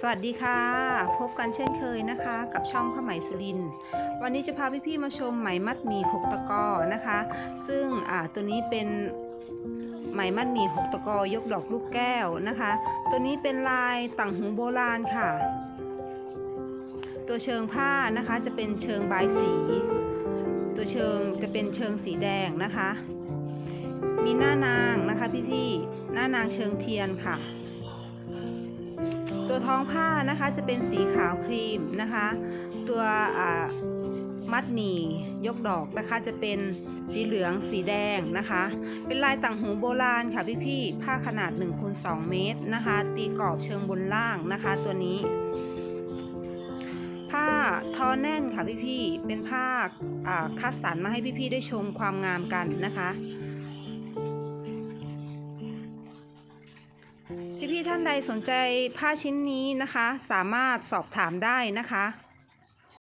สวัสดีค่ะ พบกันเช่นเคยนะคะ กับช่องผ้าไหมสุริน วันนี้จะพาพี่ๆมาชมไหมมัดหมี่หกตะกอนะคะ ซึ่งตัวนี้เป็นไหมมัดหมี่หกตะกอยกดอกลูกแก้วนะคะ ตัวนี้เป็นลายต่างหูโบราณค่ะ ตัวเชิงผ้านะคะจะเป็นเชิงบายสี ตัวเชิงจะเป็นเชิงสีแดงนะคะ มีหน้านางนะคะพี่ๆหน้านางเชิงเทียนค่ะ ตัวท้องผ้านะคะจะเป็นสีขาวครีมนะคะ ตัวมัดหมี่ยกดอกนะคะจะเป็นสีเหลืองสีแดงนะคะ เป็นลายต่างหูโบราณค่ะพี่ๆผ้าขนาด1คูณ2เมตรนะคะ ตีกรอบเชิงบนล่างนะคะ ตัวนี้ ผ้าทอแน่นค่ะพี่ๆเป็นผ้าอ่าคัดสรรมาให้พี่ๆได้ชมความงามกันนะคะ พี่ๆท่านใดสนใจผ้าชิ้นนี้นะคะ สามารถสอบถามได้นะคะ